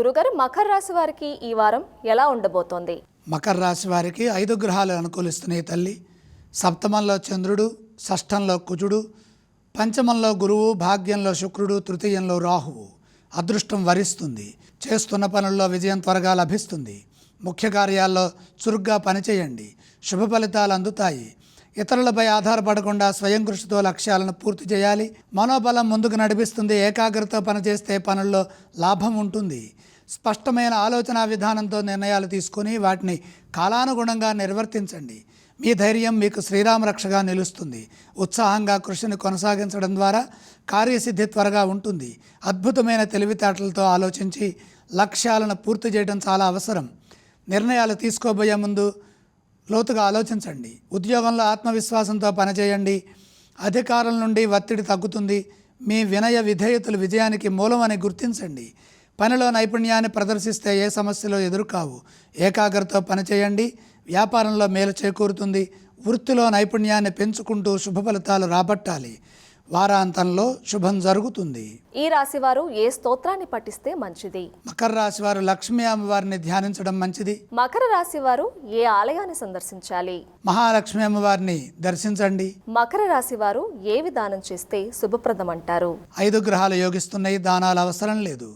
గురుగారు మకర రాశి వారికి ఈ వారం ఎలా ఉండబోతోంది? మకర రాశి వారికి ఐదు గ్రహాలు అనుకూలిస్తున్నాయి తల్లి. సప్తమంలో చంద్రుడు షష్ఠంలో కుజుడు పంచమంలో గురువు భాగ్యంలో శుక్రుడు తృతీయంలో రాహువు. అదృష్టం వరిస్తుంది. చేస్తున్న పనుల్లో విజయం త్వరగా లభిస్తుంది. ముఖ్య కార్యాల్లో చురుగ్గా పనిచేయండి. శుభ ఫలితాలు అందుతాయి. ఇతరులపై ఆధారపడకుండా స్వయం కృషితో లక్ష్యాలను పూర్తి చేయాలి. మనోబలం ముందుకు నడిపిస్తుంది. ఏకాగ్రత పనిచేస్తే పనుల్లో లాభం ఉంటుంది. స్పష్టమైన ఆలోచన విధానంతో నిర్ణయాలు తీసుకొని వాటిని కాలానుగుణంగా నిర్వర్తించండి. మీ ధైర్యం మీకు శ్రీరామ రక్షగా నిలుస్తుంది. ఉత్సాహంగా కృషిని కొనసాగించడం ద్వారా కార్యసిద్ధి త్వరగా ఉంటుంది. అద్భుతమైన తెలివితేటలతో ఆలోచించి లక్ష్యాలను పూర్తి చేయడం చాలా అవసరం. నిర్ణయాలు తీసుకోబోయే ముందు లోతుగా ఆలోచించండి. ఉద్యోగంలో ఆత్మవిశ్వాసంతో పనిచేయండి. అధికారుల నుండి ఒత్తిడి తగ్గుతుంది. మీ వినయ విధేయతలు విజయానికి మూలమని గుర్తించండి. పనిలో నైపుణ్యాన్ని ప్రదర్శిస్తే ఏ సమస్యలు ఎదురుకావు. ఏకాగ్రతతో పనిచేయండి. వ్యాపారంలో మేలు చేకూరుతుంది. వృత్తిలో నైపుణ్యాన్ని పెంచుకుంటూ శుభ ఫలితాలు రాబట్టాలి. వారాంతంలో శుభం జరుగుతుంది. ఈ రాశి వారు ఏ స్తోత్రాన్ని పఠిస్తే మంచిది? మకర రాశి వారు లక్ష్మీ అమ్మవారిని ధ్యానించడం మంచిది. మకర రాశి వారు ఏ ఆలయాన్ని సందర్శించాలి? మహాలక్ష్మి అమ్మవారిని దర్శించండి. మకర రాశి వారు ఏ విధానం చేస్తే శుభప్రదం అంటారు ఐదు గ్రహాలు యోగిస్తున్నాయి దానాలు అవసరం లేదు.